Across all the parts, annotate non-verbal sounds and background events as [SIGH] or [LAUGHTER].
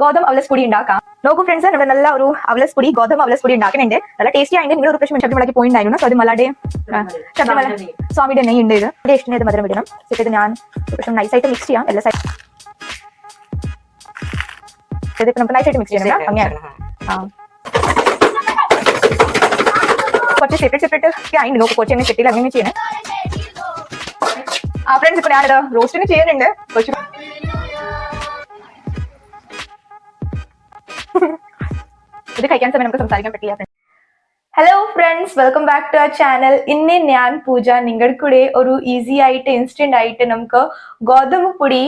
ഗോതമ്പ് അവലസ് പൊടി ഉണ്ടാക്കാം. നോക്കൂ ഫ്രണ്ട്സ് നമ്മുടെ നല്ല ഒരു അവലസ് പൊടി ഗോതമ്പ് അവലസ് പൊടി ഉണ്ടാക്കുന്നുണ്ട്. നല്ല ടേസ്റ്റി ആയിട്ട് നിങ്ങൾ ഒരു പ്രശ്നം ശബ്ദമുളക്ക് പോയി സോ അത് മലയുടെ ശബ്ദമല സ്വാമിയുടെ നെയ്യ് ഉണ്ട് ഇത്. ഇവിടെ ഇഷ്ടം മധുരം വിടണം ഇത് ഞാൻ പ്രശ്നം നൈസായിട്ട് മിക്സ് ചെയ്യാം. എല്ലാ സൈഡ് ഇതിപ്പോ നമുക്ക് നൈസായിട്ട് മിക്സ് ചെയ്യണം കുറച്ച് സെപ്പറേറ്റ് സെപ്പറേറ്റ് ആയിട്ട് നോക്കും കുറച്ച് എങ്ങനെ സെറ്റിൽ അങ്ങനെ ചെയ്യണം. ആ ഫ്രണ്ട്സ് ഇപ്പൊ ഞാനിത് റോസ്റ്റിന് ചെയ്യുന്നുണ്ട്. കുറച്ച് ഇത് കഴിക്കാൻ സമയം നമുക്ക് സംസാരിക്കാൻ പറ്റില്ല. Hello friends welcome back to our channel ഇന്ന് ഞാൻ പൂജ നിങ്ങളുടെ കൂടെ ഒരു ഈസി ആയിട്ട് ഇൻസ്റ്റന്റ് ആയിട്ട് നമുക്ക് ഗോതമ്പ് പൊടി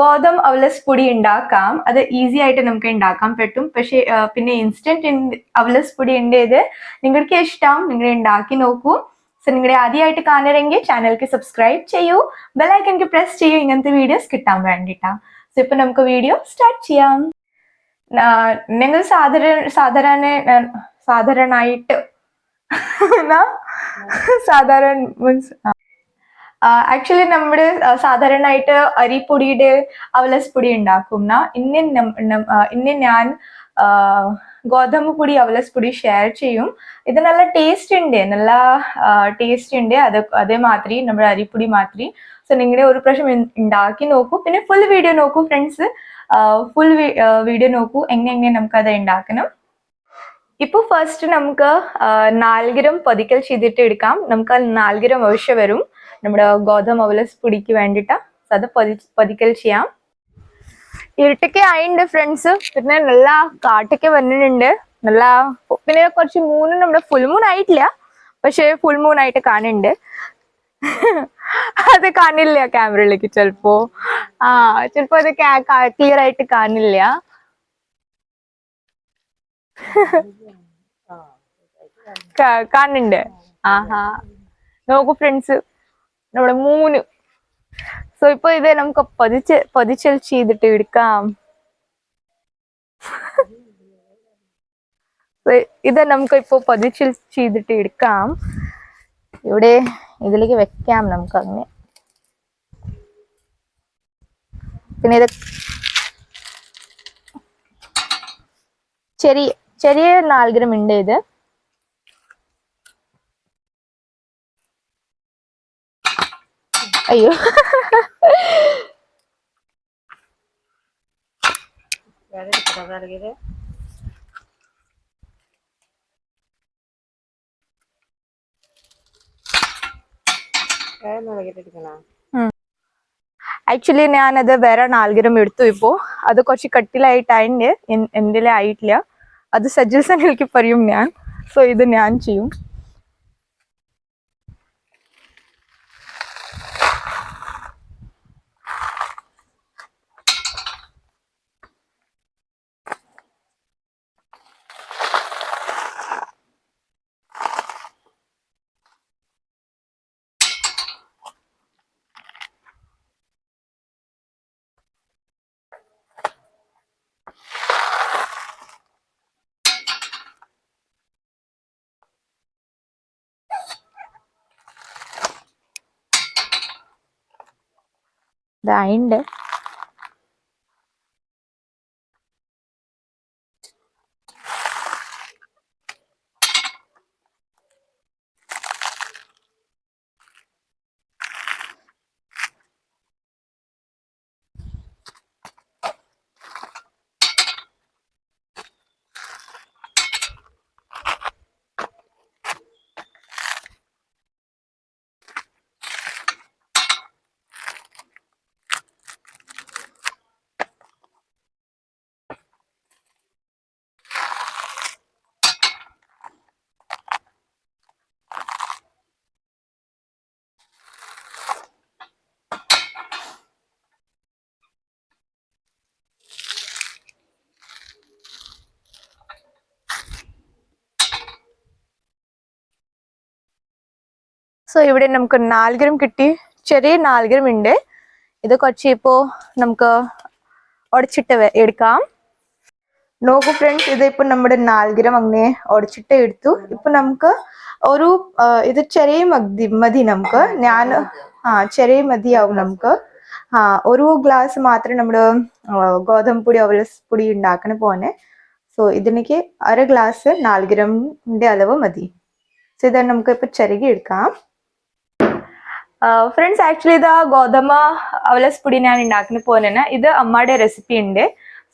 ഗോതം അവലസ് പൊടി ഉണ്ടാക്കാം. അത് ഈസി ആയിട്ട് നമുക്ക് ഉണ്ടാക്കാൻ പറ്റും. പക്ഷേ പിന്നെ ഇൻസ്റ്റന്റ് അവലസ് പൊടി ഉണ്ടേത് നിങ്ങൾക്ക് ഇഷ്ടം നിങ്ങൾ ഉണ്ടാക്കി നോക്കൂ. സോ നിങ്ങളുടെ ആദ്യമായിട്ട് കാണണമെങ്കിൽ ചാനൽക്ക് സബ്സ്ക്രൈബ് ചെയ്യൂ. ബെല്ലൈക്കൻക്ക് പ്രസ് ചെയ്യൂ. ഇങ്ങനത്തെ വീഡിയോസ് കിട്ടാൻ വേണ്ടിട്ടാ. സോ ഇപ്പൊ നമുക്ക് വീഡിയോ സ്റ്റാർട്ട് ചെയ്യാം. നിങ്ങൾ സാധാരണ സാധാരണ സാധാരണയായിട്ട് സാധാരണ മീൻസ് ആക്ച്വലി നമ്മുടെ സാധാരണയായിട്ട് അരിപ്പൊടിയുടെ അവലസ് പൊടി ഉണ്ടാക്കും ഇന്ന് ഇന്ന് ഞാൻ ഗോതമ്പ് പൊടി അവലസ് പൊടി ഷെയർ ചെയ്യും. ഇത് നല്ല ടേസ്റ്റ് ഉണ്ട് നല്ല ടേസ്റ്റ് ഉണ്ട്. അത് അതേ മാതിരി നമ്മുടെ അരിപ്പൊടി മാതിരി. സോ നിങ്ങളുടെ ഒരു പ്രാവശ്യം ഉണ്ടാക്കി നോക്കൂ. പിന്നെ ഫുൾ വീഡിയോ നോക്കൂ ഫ്രണ്ട്സ് ഫുൾ വീഡിയോ നോക്കൂ. എങ്ങനെ എങ്ങനെ നമുക്ക് അത് ഉണ്ടാക്കണം. ഇപ്പൊ ഫസ്റ്റ് നമുക്ക് ആ, പതിക്കൽ ചെയ്തിട്ട് എടുക്കാം. നമുക്ക് നാൽഗ്രം ആവശ്യം വരും. നമ്മുടെ ഗോതമ്പ് അവലസ് പൊടിക്ക് വേണ്ടിയിട്ട് അത് പൊതി പൊതിക്കൽ ചെയ്യാം. ഇരുട്ടൊക്കെ ആയിണ്ട് ഫ്രണ്ട്സ് പിന്നെ നല്ല കാട്ടൊക്കെ വന്നിട്ടുണ്ട്. നല്ല പിന്നെ കുറച്ച് മൂന്ന് നമ്മുടെ ഫുൾ മൂൺ ആയിട്ടില്ല. പക്ഷേ ഫുൾ മൂൺ ആയിട്ട് കാണുന്നുണ്ട്. അത് കാണില്ല ക്യാമറയിലേക്ക് ചിലപ്പോ. ആ ചിലപ്പോ അത് ക്ലിയർ ആയിട്ട് കാണില്ല. കാണുണ്ട്. ആഹാ. നോക്കൂ ഫ്രണ്ട്സ് നമ്മുടെ മൂന്ന്. സോ ഇപ്പൊ ഇത് നമുക്ക് പതിച്ച് പതിച്ചൽ ചെയ്തിട്ട് എടുക്കാം. ഇത് നമുക്ക് ഇപ്പൊ പതിച്ചൽ ചെയ്തിട്ട് എടുക്കാം. ഇവിടെ ഇതിലേക്ക് വെക്കാം നമുക്ക് അങ്ങനെ. പിന്നെ ഇത് ചെറിയ ചെറിയ നാൽഗ്രം ഉണ്ട് ഇത്. അയ്യോ. ആക്ച്വലി ഞാനത് വേറെ നാൽഗ്രം എടുത്തു ഇപ്പോ. അത് കുറച്ച് കട്ടിലായിട്ടായിട്ട് എന്റെ ആയിട്ടില്ല. അത് സജൽസൻ എനിക്ക് പറയും ഞാൻ. സോ ഇത് ഞാൻ ചെയ്യും. ഇതായിണ്ട്. സോ ഇവിടെ നമുക്ക് നാൽഗ്രം കിട്ടി. ചെറിയ നാൽഗ്രം ഉണ്ട്. ഇത് കുറച്ച് ഇപ്പോ നമുക്ക് ഉടച്ചിട്ട് എടുക്കാം. നോക്കൂ ഫ്രണ്ട്സ് ഇത് ഇപ്പൊ നമ്മുടെ നാൽഗ്രം അങ്ങനെ ഉടച്ചിട്ട് എടുത്തു. ഇപ്പൊ നമുക്ക് ഒരു ഇത് ചെറിയ മതി മതി നമുക്ക്. ഞാൻ ആ ചെറിയ മതിയാവും നമുക്ക്. ആ ഒരു ഗ്ലാസ് മാത്രം നമ്മുടെ ഗോതമ്പ് പൊടി അവലസ് പൊടി ഉണ്ടാക്കണ പോലെ. സോ ഇതിനേക്ക് അര ഗ്ലാസ് നാല് അളവ് മതി. സോ ഇതാണ് നമുക്ക് ഇപ്പൊ ചെറുകി എടുക്കാം. ഫ്രണ്ട്സ് ആക്ച്വലി ഇത് ഗോതമ്പ അവലസ് പൊടി ഞാൻ ഉണ്ടാക്കുന്ന പോലെ ഇത് അമ്മയുടെ റെസിപ്പി ഉണ്ട്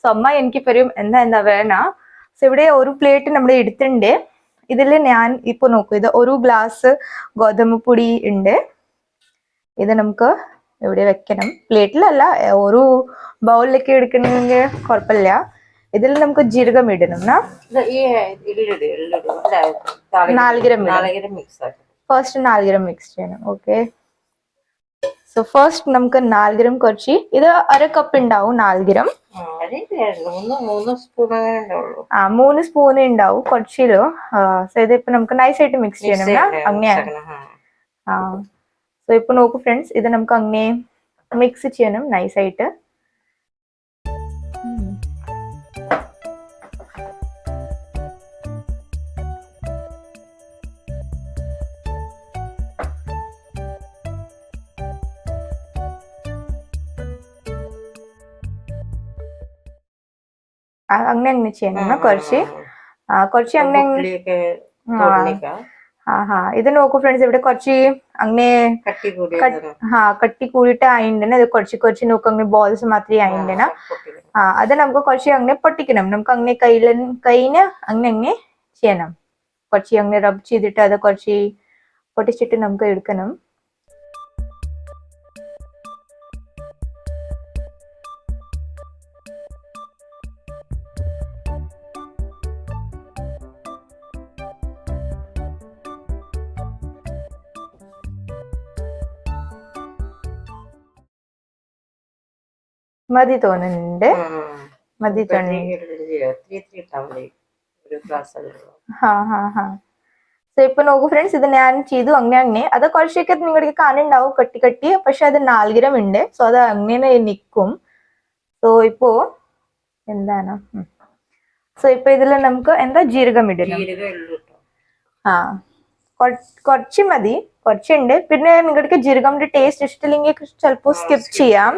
സോ അമ്മ എനിക്ക് പറയും എന്താ എന്താ വേണ സോ ഇവിടെ ഒരു പ്ലേറ്റ് നമ്മൾ എടുത്തിട്ടുണ്ട് ഇതിൽ ഞാൻ ഇപ്പൊ നോക്കൂ ഇത് ഒരു ഗ്ലാസ് ഗോതമ്പ് പൊടി ഉണ്ട് ഇത് നമുക്ക് ഇവിടെ വെക്കണം. പ്ലേറ്റിലല്ല ഒരു ബൗളിലേക്ക് എടുക്കണമെങ്കിൽ കുഴപ്പമില്ല ഇതിൽ നമുക്ക് ജീരകം ഇടണം. നാലുഗ്രം ഫസ്റ്റ് നാല് ഗ്രാം മിക്സ് ചെയ്യണം. ഓക്കെ സോ ഫസ്റ്റ് നമുക്ക് നാല് ഗ്രാം കുറച്ച്. ഇത് അര കപ്പ് ഉണ്ടാവും നാല് ഗ്രാം ആ മൂന്ന് സ്പൂൺ ഉണ്ടാവും കുറച്ചിലോ. സോ ഇതിപ്പോ നമുക്ക് നൈസ് ആയിട്ട് മിക്സ് ചെയ്യണം അങ്ങനെയാണ് ആ. സോ ഇപ്പൊ നോക്കൂ ഫ്രണ്ട്സ് ഇത് നമുക്ക് അങ്ങനെ മിക്സ് ചെയ്യണം നൈസ് ആയിട്ട്. അങ്ങനെ അങ്ങനെ ചെയ്യണം കുറച്ച് കുറച്ച് അങ്ങനെ ഇത് നോക്കൂ ഫ്രണ്ട്സ് ഇവിടെ കുറച്ച് അങ്ങനെ ആ കട്ടി കൂടിയിട്ട് ആയിണ്ടന ഇത് കുറച്ച് കുറച്ച് നോക്കും അങ്ങനെ ബോൾസ് മാത്രമേ ആയിണ്ടന ആ അത് നമുക്ക് കുറച്ച് അങ്ങനെ പൊട്ടിക്കണം. നമുക്ക് അങ്ങനെ കയ്യിൽ കയ്യിന് അങ്ങനെ അങ്ങനെ ചെയ്യണം. കുറച്ച് അങ്ങനെ റബ് ചെയ്തിട്ട് അത് കുറച്ച് പൊട്ടിച്ചിട്ട് നമുക്ക് എടുക്കണം. മതി തോന്നുന്നുണ്ട് മതി തോന്നുന്നു ഒത്തിരി ഇട്ടാൽ മതി ഒരു ഗ്ലാസ് അതിലുള്ള ಹಾ ಹಾ ಹಾ ಸೊ ഇപ്പൊ നോക്കൂ ഫ്രണ്ട്സ് ഇത് ഞാൻ ചെയ്തു അങ്ങനെ അങ്ങനെ അത് കുറച്ചൊക്കെ നിങ്ങൾക്ക് കാണുന്നുണ്ടാവും കട്ടി കട്ടി പക്ഷെ അത് നാൽഗ്രം ഉണ്ട് സോ അത് അങ്ങനെ നിൽക്കും സോ ഇപ്പോ എന്താണ് സോ ഇപ്പൊ ഇതിൽ നമുക്ക് എന്താ ജീരകം ഇടണം ജീരകം എള്ളു ഇട്ടോ ആ കൊ- കുറച്ച് മതി കുറച്ചുണ്ട് പിന്നെ നിങ്ങൾക്ക് ജീരകത്തിന്റെ ടേസ്റ്റ് ഇഷ്ടമില്ലെങ്കിൽ ചിലപ്പോൾ സ്കിപ്പ് ചെയ്യാം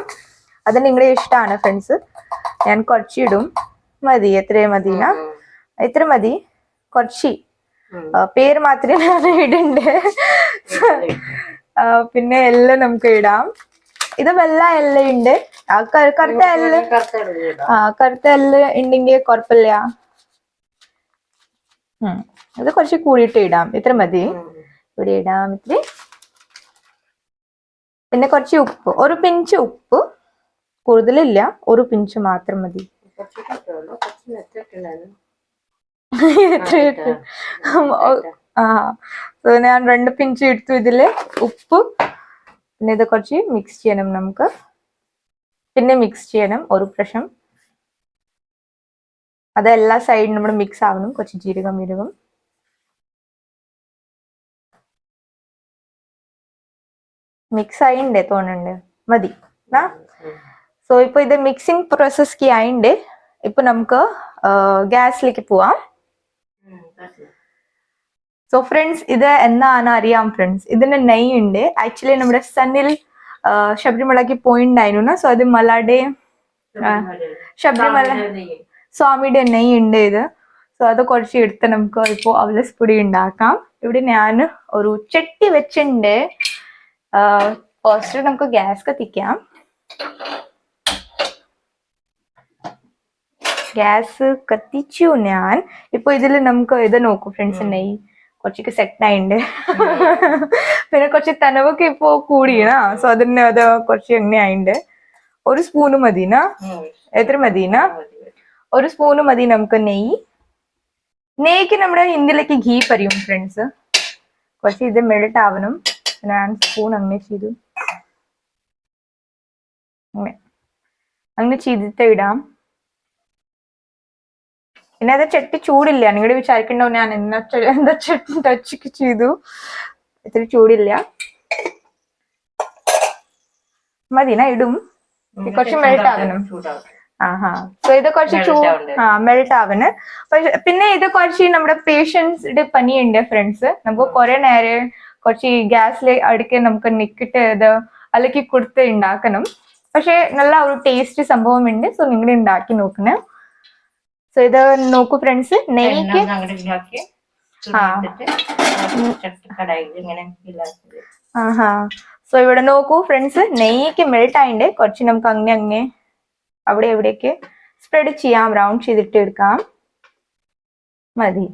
അത് നിങ്ങളുടെ ഇഷ്ടമാണ് ഫ്രണ്ട്സ് ഞാൻ കുറച്ചിടും മതി എത്രയും മതിന എത്ര മതി? കുറച്ച്. പേര് മാത്രമേ ഞാൻ ഇടണ്ട്? പിന്നെ എല്ലാം നമുക്ക് ഇടാം. ഇത് വെള്ള എല്ല ഉണ്ട് കറുത്ത എല്ല. ആ കറുത്ത എല്ല ഉണ്ടെങ്കിൽ കുഴപ്പമില്ല. ഇത് കുറച്ച് കൂടിയിട്ട് ഇടാം. ഇത്ര മതി. ഇവിടെ ഇടാം ഇത്തിരി. പിന്നെ കുറച്ച് ഉപ്പ്. ഒരു പിഞ്ച് ഉപ്പ്. കൂടുതലില്ല. ഒരു പിഞ്ച് മാത്രം മതി. ആ ഞാൻ രണ്ട് പിഞ്ച് എടുത്തു ഇതിൽ. ഉപ്പ് പിന്നെ ഇത് കുറച്ച് മിക്സ് ചെയ്യണം നമുക്ക്. പിന്നെ മിക്സ് ചെയ്യണം ഒരു പ്രാവശ്യം. അത് എല്ലാ സൈഡും നമ്മൾ മിക്സ് ആവണം. കുറച്ച് ജീരകം ജീരകം മിക്സ് ആയിണ്ടേ തോന്നുന്നുണ്ട്. മതി. ആ സോ ഇപ്പൊ ഇത് മിക്സിംഗ് പ്രോസസ് ആയിണ്ട്. ഇപ്പൊ നമുക്ക് ഗ്യാസിലേക്ക് പോവാം. സോ ഫ്രണ്ട്സ് ഇത് എന്നാണ് അറിയാം ഫ്രണ്ട്സ് ഇതിന് നെയ് ഉണ്ട് ആക്ച്വലി നമ്മുടെ സണ്ണിൽ ശബരിമലക്ക് പോയിണ്ടായിരുന്നു. സോ അത് മലയുടെ ശബരിമല. സ്വാമിയുടെ നെയ് ഉണ്ട് ഇത്. സോ അത് കുറച്ച് എടുത്ത് നമുക്ക് ഇപ്പോൾ അവലസ് പൊടി ഉണ്ടാക്കാം. ഇവിടെ ഞാൻ ഒരു ചട്ടി വെച്ചിട്ടുണ്ട് ഫസ്റ്റ് നമുക്ക് ഗ്യാസ് കത്തിക്കാം. ഗ്യാസ് കത്തിച്ചു ഞാൻ. ഇപ്പൊ ഇതിൽ നമുക്ക് ഇത് നോക്കൂ ഫ്രണ്ട്സ് ഉണ്ടായി കുറച്ചൊക്കെ സെറ്റ് ആയിണ്ട്. [LAUGHS] പിന്നെ കുറച്ച് തനവൊക്കെ ഇപ്പൊ കൂടിയാണ്. സോ അതിന് അത് കുറച്ച് എണ്ണ ആയിണ്ട്. ഒരു സ്പൂണ് മതിന? എത്ര മതിനാ? മതി, മതി. ഒരു സ്പൂണ് മതി നമുക്ക് നെയ്യ്. നെയ്ക്ക് നമ്മുടെ ഹിന്ദിയിലേക്ക് ഘീ പറയും ഫ്രണ്ട്സ് കുറച്ച് ഇത് മെൽട്ട് ആവണം ഞാൻ സ്പൂൺ അങ്ങനെ ചെയ്തു. അങ്ങനെ. അങ്ങനെ ചെയ്തിട്ട് ഇടാം. പിന്നെ അത് ചട്ടി ചൂടില്ല. നിങ്ങളുടെ വിചാരിക്കണ്ടാവും ഞാൻ എന്നാ എന്താ ചട്ടി ടച്ച് ചെയ്തു. ഇത്തിരി ചൂടില്ല. മതിനാ ഇടും. കുറച്ച് മെൽട്ട് ആവണം. ആഹാ. സോ ഇത് കുറച്ച് ചൂ ആ മെൽട്ട് ആവണ്. പിന്നെ ഇത് കുറച്ച് നമ്മുടെ പേഷ്യൻസിന്റെ പനിയുണ്ട് ഫ്രണ്ട്സ് നമുക്ക് കുറെ നേരം കുറച്ച് ഗ്യാസിൽ അടുക്കി നമുക്ക് നിക്കിട്ട് ഇത് അലക്കി കൊടുത്ത് ഉണ്ടാക്കണം. പക്ഷെ നല്ല ഒരു ടേസ്റ്റ് സംഭവം ഉണ്ട്. സോ നിങ്ങൾ ഉണ്ടാക്കി നോക്കണേ. സോ ഇത് നോക്കൂ ഫ്രണ്ട്സ് നെയ്ക്ക് ആഹാ. സോ ഇവിടെ നോക്കൂ ഫ്രണ്ട്സ് നെയ്ക്ക് മെൽട്ട് ആയിണ്ട്. കുറച്ച് നമുക്ക് അങ്ങനെ അങ്ങനെ അവിടെ എവിടെയൊക്കെ സ്പ്രെഡ് ചെയ്യാം റൗണ്ട് ചെയ്തിട്ട് എടുക്കാം. മതി.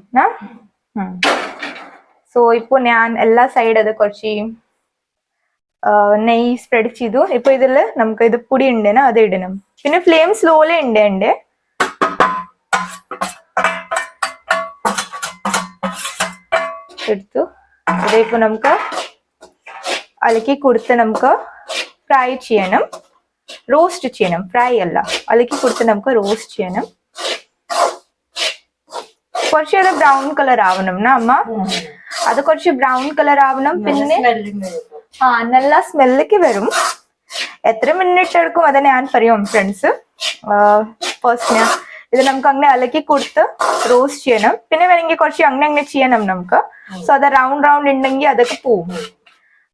സോ ഇപ്പൊ ഞാൻ എല്ലാ സൈഡ് അത് കുറച്ച് നെയ് നെയ്യ് സ്പ്രെഡ് ചെയ്തു. ഇപ്പൊ ഇതിൽ നമുക്ക് ഇത് പൊടി ഉണ്ടെന്നാ അത് ഇടണം. പിന്നെ ഫ്ലെയിം സ്ലോലി ഉണ്ട് ഉണ്ട് എടുത്തു. ഇതിപ്പോ നമുക്ക് അലക്കി കൊടുത്ത് നമുക്ക് ഫ്രൈ ചെയ്യണം. റോസ്റ്റ് ചെയ്യണം. ഫ്രൈ അല്ല. അലക്കി കൊടുത്ത് നമുക്ക് റോസ്റ്റ് ചെയ്യണം. കുറച്ച് അത് ബ്രൗൺ കളർ ആവണം അമ്മ? അത് കുറച്ച് ബ്രൗൺ കളർ ആവണം. പിന്നെ ആ നല്ല സ്മെല്ലേക്ക് വരും. എത്ര മിനിറ്റ് എടുക്കും? അത് ഞാൻ പറയും ഫ്രണ്ട്സ് ഫസ്റ്റ് ഞാൻ ഇത് നമുക്ക് അങ്ങനെ അലക്കി കൊടുത്ത് റോസ്റ്റ് ചെയ്യണം. പിന്നെ വേണമെങ്കിൽ കുറച്ച് അങ്ങനെ അങ്ങനെ ചെയ്യണം നമുക്ക്. സോ അത് റൗണ്ട് റൗണ്ട് ഉണ്ടെങ്കിൽ അതൊക്കെ പോകും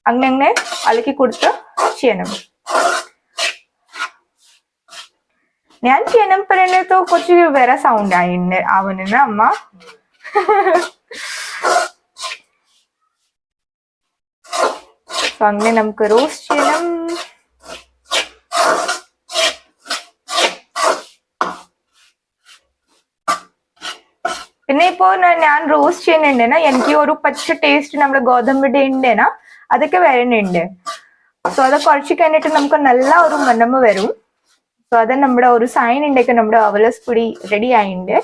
അങ്ങനെ അങ്ങനെ അലക്കി കൊടുത്ത് ചെയ്യണം. ഞാൻ ചെയ്യണം പറയുന്നത് കുറച്ച് വേറെ സൗണ്ട് ആയി ആവുന്നുണ്ട് അമ്മ. [LAUGHS] അങ്ങനെ നമുക്ക് റോസ്റ്റ് ചെയ്യണം. ഇപ്പോ ഞാൻ റോസ്റ്റ് ചെയ്യുന്നുണ്ടേന എനിക്ക് ഒരു പച്ച ടേസ്റ്റ് നമ്മുടെ ഗോതമ്പിന്റെ ഉണ്ടേന അതൊക്കെ വരുന്നുണ്ട് സോ അത് കുറച്ച് കഴിഞ്ഞിട്ട് നമുക്ക് നല്ല ഒരു മണമ വരും. സോ അത് നമ്മുടെ ഒരു സൈൻ ഉണ്ടെങ്കിൽ നമ്മുടെ അവലസ് പൊടി റെഡി ആയിണ്ട്.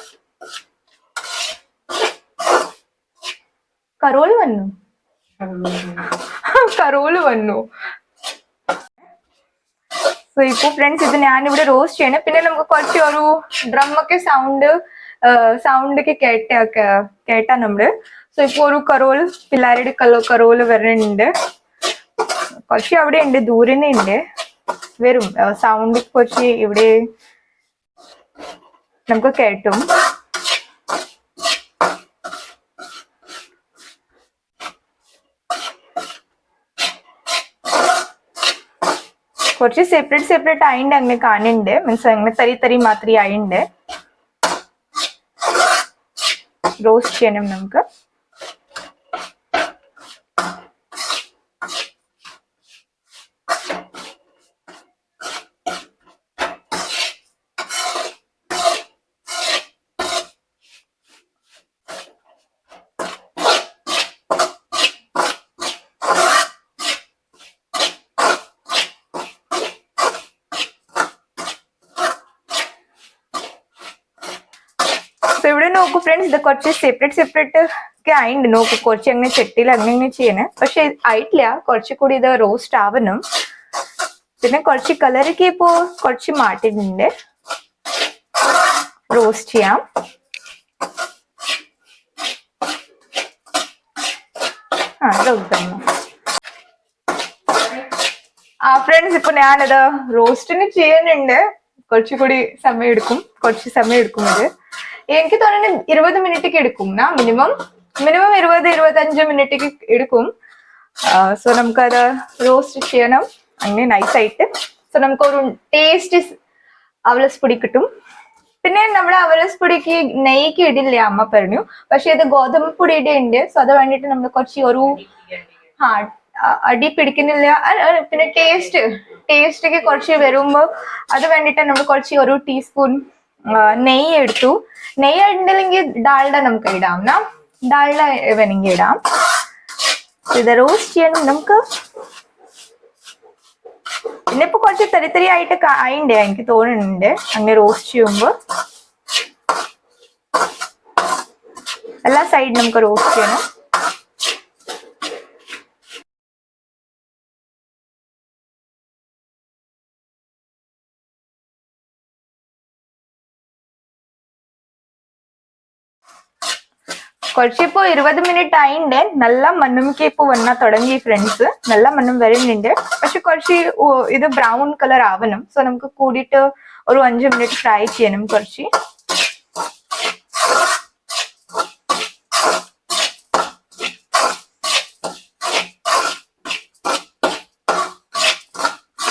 കറോൾ വന്നു. കറോൾ വന്നു. സോ ഇപ്പൊ ഫ്രണ്ട്സ് ഇത് ഞാനിവിടെ റോസ്റ്റ് ചെയ്യണം. പിന്നെ നമുക്ക് കുറച്ച് ഒരു ഡ്രം ഒക്കെ സൗണ്ട് സൗണ്ട് ഒക്കെ കേട്ട കേട്ടാ നമ്മൾ. സോ ഇപ്പൊ ഒരു കറോൾ പിള്ളേരുടെ കലോ കറോൾ വരുന്നുണ്ട് കുറച്ച് അവിടെ ഉണ്ട് ദൂരനെ ഉണ്ട് വരും സൗണ്ട് കുറച്ച് ഇവിടെ നമുക്ക് കേട്ടും. കുറച്ച് സെപ്പറേറ്റ് സെപ്പറേറ്റ് ആയിണ്ട് അങ്ങനെ കാണുന്നുണ്ട്. മീൻസ് അങ്ങനെ തരി തരി മാത്രമേ ആയിണ്ട്. റോസ്റ്റ് ചെയ്യണം നമുക്ക് സോ ഇവിടെ നോക്കൂ ഫ്രണ്ട്സ് ഇത് കുറച്ച് സെപ്പറേറ്റ് സെപ്പറേറ്റ് ഒക്കെ ആയിണ്ട്. നോക്ക് കുറച്ച് അങ്ങനെ ചെട്ടിയിൽ അങ്ങനെ ചെയ്യണേ. പക്ഷെ ആയിട്ടില്ല. കുറച്ച് കൂടി ഇത് റോസ്റ്റ് ആവണം. പിന്നെ കുറച്ച് കളറൊക്കെ ഇപ്പോ കുറച്ച് മാറ്റിട്ടുണ്ട് റോസ്റ്റ് ചെയ്യാം. ആ ഇതൊക്കെ ആ ഫ്രണ്ട്സ് ഇപ്പൊ ഞാനത് റോസ്റ്റിന് ചെയ്യുന്നുണ്ട്. കുറച്ചുകൂടി സമയം എടുക്കും. കുറച്ച് സമയം എടുക്കും ഇത്. എനിക്ക് തോന്നുന്നു ഇരുപത് മിനിറ്റ് എടുക്കും നാ മിനിമം. മിനിമം ഇരുപത് ഇരുപത്തഞ്ച് മിനിറ്റ് എടുക്കും. സോ നമുക്കത് റോസ്റ്റ് ചെയ്യണം. അങ്ങനെ നൈസായിട്ട് സോ നമുക്കൊരു ടേസ്റ്റ് അവലസ് പൊടി കിട്ടും. പിന്നെ നമ്മുടെ അവലസ് പൊടിക്ക് നെയ്ക്ക് ഇടില്ല അമ്മ പറഞ്ഞു. പക്ഷെ ഇത് ഗോതമ്പ് പൊടിയുടെ ഉണ്ട് സോ അത് വേണ്ടിയിട്ട് നമ്മൾ കുറച്ച് ഒരു ആ അടി പിടിക്കുന്നില്ല. പിന്നെ ടേസ്റ്റ് ടേസ്റ്റ് ഒക്കെ കുറച്ച് വരുമ്പോ അത് വേണ്ടിട്ട് നമ്മൾ കുറച്ച് ഒരു ടീസ്പൂൺ നെയ്യ് എടുത്തു. നെയ്യ് ഉണ്ടെങ്കിൽ ഡാൾഡ നമുക്ക് ഇടാം. നാം ഡാൾഡ വേണമെങ്കിൽ ഇടാം. ഇത് റോസ്റ്റ് ചെയ്യണം നമുക്ക് പിന്നെ ഇപ്പൊ കുറച്ച് തരി തരി ആയിട്ട് കാ- ആയിണ്ട് എനിക്ക് തോന്നുന്നുണ്ട്. അങ്ങനെ റോസ്റ്റ് ചെയ്യുമ്പോ. എല്ലാ സൈഡ് നമുക്ക് റോസ്റ്റ് ചെയ്യണം. കുറച്ചിപ്പോ ഇരുപത് മിനിറ്റ് ആയിണ്ട്. നല്ല മണ്ണുമിക്ക് ഇപ്പൊ വന്നാ തുടങ്ങി ഫ്രണ്ട്സ് നല്ല മണ്ണും വരുന്നുണ്ട് പക്ഷെ കുറച്ച് ഓ- ഇത് ബ്രൗൺ കളർ ആവണം. സോ നമുക്ക് കൂടിയിട്ട് ഒരു അഞ്ച് മിനിറ്റ് ഫ്രൈ ചെയ്യണം കുറച്ച്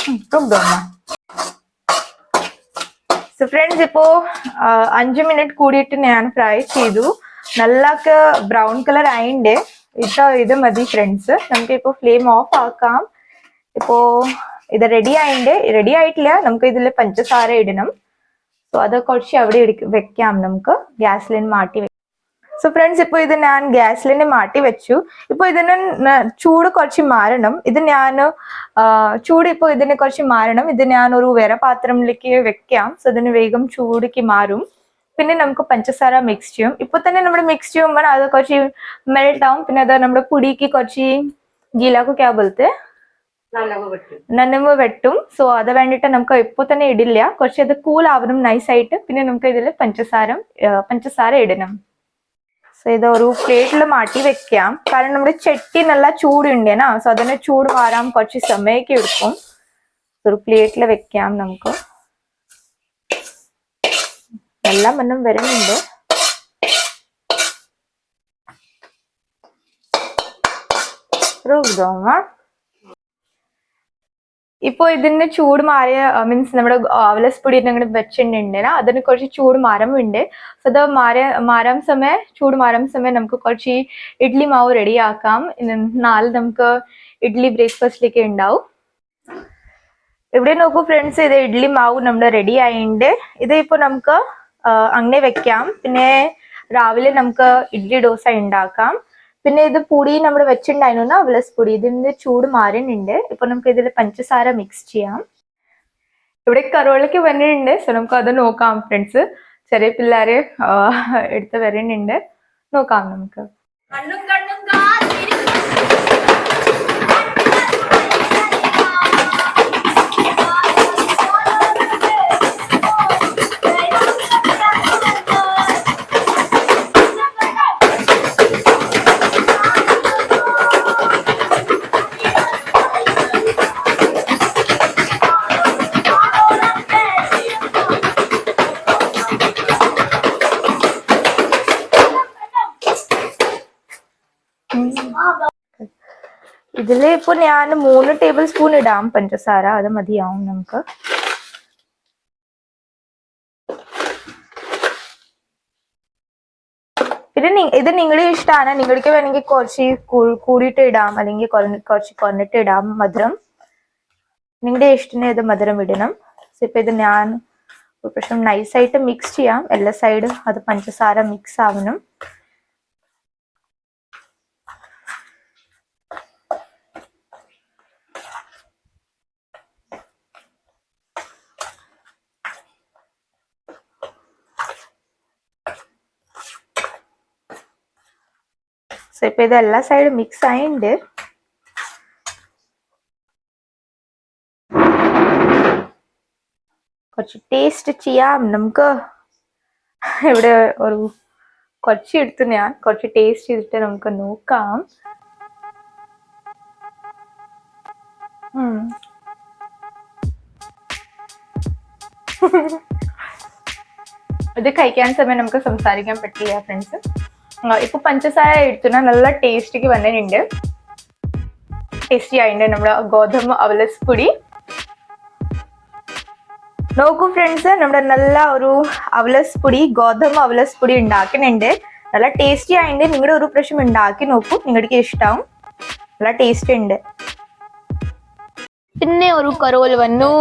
ഉം, റുബ്ബമ്മ. സോ ഫ്രണ്ട്സ് ഇപ്പോ ആ, അഞ്ച് മിനിറ്റ് കൂടിയിട്ട് ഞാൻ ഫ്രൈ ചെയ്തു. നല്ല ബ്രൗൺ കളർ ആയിണ്ട്. ഇട്ടോ ഇത് മതി ഫ്രണ്ട്സ് നമുക്ക് ഇപ്പൊ ഫ്ലെയിം ഓഫ് ആക്കാം. ഇപ്പോ ഇത് റെഡി ആയിണ്ട്. റെഡി ആയിട്ടില്ല. നമുക്ക് ഇതിൽ പഞ്ചസാര ഇടണം. സോ അത് കുറച്ച് അവിടെ വെക്കാം നമുക്ക്. ഗ്യാസിൽ മാറ്റി സോ ഫ്രണ്ട്സ് ഇപ്പൊ ഇത് ഞാൻ ഗ്യാസിലിന് മാറ്റി വെച്ചു. ഇപ്പൊ ഇതിന് ചൂട് കുറച്ച് മാറണം. ഇത് ഞാൻ ചൂട് ഇപ്പൊ ഇതിന് കുറച്ച് മാറണം. ഇത് ഞാൻ ഒരു വേറെ പാത്രത്തിലേക്ക് വെക്കാം. സോ ഇതിന് വേഗം ചൂടിക്ക് മാറും. പിന്നെ നമുക്ക് പഞ്ചസാര മിക്സ് ചെയ്യും. ഇപ്പൊ തന്നെ നമ്മൾ മിക്സ് ചെയ്യുമ്പോൾ അത് കുറച്ച് മെൽട്ട് ആവും. പിന്നെ അത് നമ്മുടെ പൊടിക്ക് കുറച്ച് ഗീലാക്കു ക്യാ ബോലത്തെ നനവ് വിട്ടു. സോ അത് വേണ്ടിയിട്ട് നമുക്ക് ഇപ്പൊ തന്നെ ഇടില്ല. കുറച്ച് അത് കൂൾ ആവണം നൈസ് ആയിട്ട്. പിന്നെ നമുക്ക് ഇതിൽ പഞ്ചസാരം പഞ്ചസാര ഇടണം. സോ ഇത് ഒരു പ്ലേറ്റിൽ മാറ്റി വെക്കാം. കാരണം നമ്മുടെ ചട്ടി നല്ല ചൂടുണ്ടേനാ സോ അതിന് ചൂട് മാറാൻ കുറച്ച് സമയമൊക്കെ എടുക്കും. ഒരു പ്ലേറ്റിൽ വെക്കാം നമുക്ക്. എല്ലാം മണ്ണും വരുന്നുണ്ട്? ഇപ്പൊ ഇതിന്റെ ചൂട് മാറിയ മീൻസ് നമ്മുടെ അവലസ് പൊടി ഞങ്ങൾ വെച്ചിട്ടുണ്ട് അതിന് കുറച്ച് ചൂട് മാറുമുണ്ട് സോ അത് മാറിയ മാറാൻ സമയം ചൂട് മാറാൻ സമയം നമുക്ക് കുറച്ച് ഇഡ്ലി മാവ് റെഡി ആക്കാം. ഇന്ന് നാളെ നമുക്ക് ഇഡ്ലി ബ്രേക്ക്ഫാസ്റ്റിലേക്ക് ഉണ്ടാവും. ഇവിടെ നോക്കൂ ഫ്രണ്ട്സ് ഇത് ഇഡ്ലി മാവ് നമ്മുടെ റെഡി ആയിട്ടുണ്ട്. ഇത് ഇപ്പൊ നമുക്ക് അങ്ങനെ വെക്കാം. പിന്നെ രാവിലെ നമുക്ക് ഇഡ്ലി ദോശ ഉണ്ടാക്കാം. പിന്നെ ഇത് പൊടി നമ്മൾ വെച്ചിട്ടുണ്ടായിരുന്നു അവലസ് പൊടി. ഇതിന്റെ ചൂട് മാറുന്നുണ്ട്. ഇപ്പൊ നമുക്ക് ഇതിൽ പഞ്ചസാര മിക്സ് ചെയ്യാം. ഇവിടെ കറുവളക്ക് വരുന്നുണ്ട്. സോ നമുക്ക് അത് നോക്കാം ഫ്രണ്ട്സ് ചെറിയ പിള്ളേരെ എടുത്ത് വരുന്നുണ്ട്. നോക്കാം നമുക്ക്. കണ്ണും ഇതിൽ ഇപ്പൊ ഞാൻ മൂന്ന് ടേബിൾ സ്പൂൺ ഇടാം പഞ്ചസാര അത് മതിയാവും നമുക്ക്. പിന്നെ ഇത് നിങ്ങളുടെ ഇഷ്ടമാണ് നിങ്ങൾക്ക് വേണമെങ്കിൽ കുറച്ച് കൂടിയിട്ട് ഇടാം അല്ലെങ്കിൽ കുറച്ച് കുറഞ്ഞിട്ട് ഇടാം മധുരം. നിങ്ങളുടെ ഇഷ്ടത്തിന് ഇത് മധുരം ഇടണം. ഇപ്പൊ ഇത് ഞാൻ ഒരു പ്രശ്നം നൈസായിട്ട് മിക്സ് ചെയ്യാം. എല്ലാ സൈഡും അത് പഞ്ചസാര മിക്സ് ആവണം. ഇപ്പൊ ഇത് എല്ലാ സൈഡും മിക്സ് ആയിണ്ട്. കുറച്ച് ടേസ്റ്റ് ചെയ്യാം. നമുക്ക് ഇവിടെ ഒരു കുറച്ച് എടുത്ത് ഞാൻ കുറച്ച് ടേസ്റ്റ് ചെയ്തിട്ട് നമുക്ക് നോക്കാം. [LAUGHS] ഇത് കഴിക്കാൻ സമയം നമുക്ക് സംസാരിക്കാൻ പറ്റില്ല ഫ്രണ്ട്സ് ഇപ്പൊ പഞ്ചസാര എടുത്തുന്ന നല്ല ടേസ്റ്റിക്ക് വന്നിട്ടുണ്ട്. ടേസ്റ്റി ആയിട്ടുണ്ട് നമ്മുടെ ഗോതമ്പ് അവലസ് പൊടി. നോക്കൂ ഫ്രണ്ട്സ് നമ്മുടെ നല്ല ഒരു അവലസ് പൊടി ഗോതമ്പ് അവലസ് പൊടി ഉണ്ടാക്കുന്നുണ്ട്. നല്ല ടേസ്റ്റി ആയിട്ട് നിങ്ങളുടെ ഒരു പ്രാവശ്യം ഉണ്ടാക്കി നോക്കൂ. നിങ്ങൾക്ക് ഇഷ്ടാവും. നല്ല ടേസ്റ്റ് ഉണ്ട്. പിന്നെ ഒരു കരോൽ വന്നു.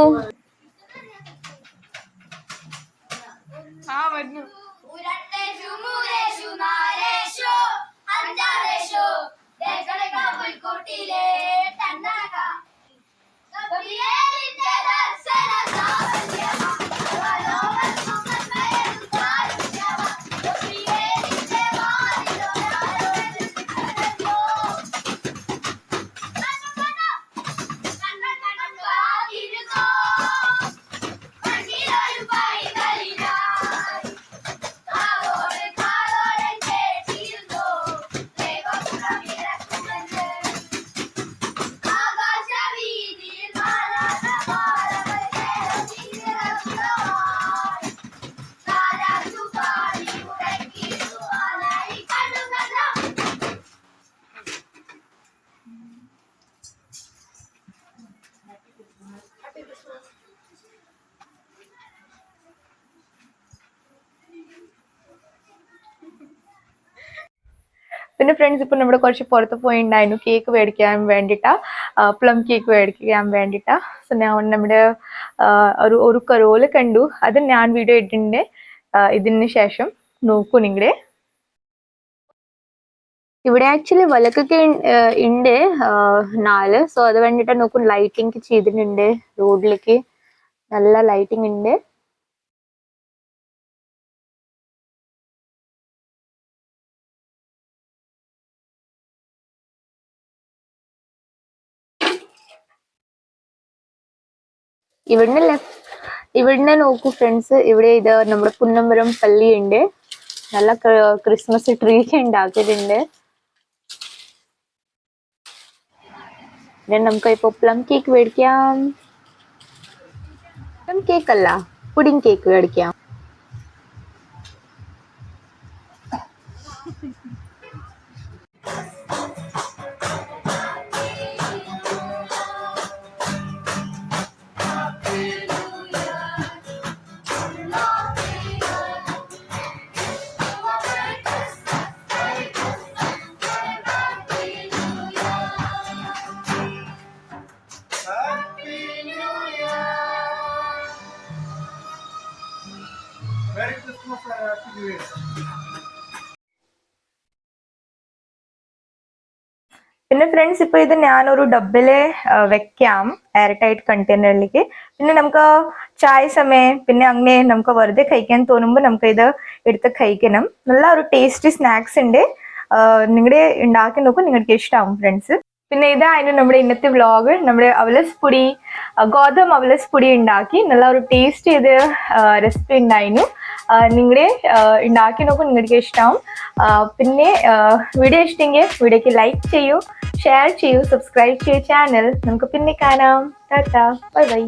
ഉരട്ടേഷു പിന്നെ ഫ്രണ്ട്സ് ഇപ്പൊ നമ്മുടെ കുറച്ച് പുറത്ത് പോയിണ്ടായിരുന്നു. കേക്ക് മേടിക്കാൻ വേണ്ടിട്ടാ. പ്ലം കേക്ക് മേടിക്കാൻ വേണ്ടിട്ടാ. സോ ഞാൻ നമ്മുടെ ഒരു ഒരു കരോൽ കണ്ടു. അത് ഞാൻ വീഡിയോ ഇട്ടിട്ടുണ്ട് ഇതിന് ശേഷം നോക്കൂ നിങ്ങളെ. ഇവിടെ ആക്ച്വലി വിലക്കൊക്കെ ഉണ്ട് നാല്. സോ അത് വേണ്ടിട്ട് നോക്കും. ലൈറ്റിംഗ് ചെയ്തിട്ടുണ്ട്. റോഡിലേക്ക് നല്ല ലൈറ്റിംഗ് ഉണ്ട് ഇവിടുന്ന് ലെഫ്റ്റ് ഇവിടുന്ന് നോക്കൂ ഫ്രണ്ട്സ് ഇവിടെ ഇത് നമ്മുടെ പുന്നമ്പുരം പള്ളി ഉണ്ട് നല്ല ക്രിസ്മസ് ട്രീ ഒക്കെ ഉണ്ടാക്കിയിട്ടുണ്ട് നമുക്ക് ഇപ്പൊ പ്ലം കേക്ക് മേടിക്കാം. പ്ലം കേക്ക് അല്ല പുഡിംഗ് കേക്ക് മേടിക്കാം. പിന്നെ ഫ്രണ്ട്സ് ഇപ്പൊ ഇത് ഞാനൊരു ഡബ്ബിൽ ആ, വെക്കാം എയർ ടൈറ്റ് കണ്ടെയ്നറിലേക്ക് പിന്നെ നമുക്ക് ചായ സമയം പിന്നെ അങ്ങനെ നമുക്ക് വെറുതെ കഴിക്കാൻ തോന്നുമ്പോൾ നമുക്ക് ഇത് എടുത്ത് കഴിക്കണം. നല്ല ഒരു ടേസ്റ്റി സ്നാക്സ് ഉണ്ട്. നിങ്ങളുടെ ഉണ്ടാക്കി നോക്കും നിങ്ങൾക്ക് ഇഷ്ടമാവും ഫ്രണ്ട്സ് പിന്നെ ഇതായിരുന്നു നമ്മുടെ ഇന്നത്തെ വ്ളോഗ് നമ്മുടെ അവലസ് പൊടി ഗോതമ്പ് അവലസ് പൊടി ഉണ്ടാക്കി നല്ല ഒരു ടേസ്റ്റ് ചെയ്ത് റെസിപ്പി ഉണ്ടായിരുന്നു. നിങ്ങളുടെ ഉണ്ടാക്കി നോക്കും നിങ്ങൾക്ക് ഇഷ്ടമാവും പിന്നെ വീഡിയോ ഇഷ്ടമെങ്കിൽ വീഡിയോക്ക് ലൈക്ക് ചെയ്യൂ ഷെയർ ചെയ്യൂ സബ്സ്ക്രൈബ് ചെയ്യൂ ചാനൽ നമുക്ക് പിന്നെ കാണാം. ടാറ്റ. Bye bye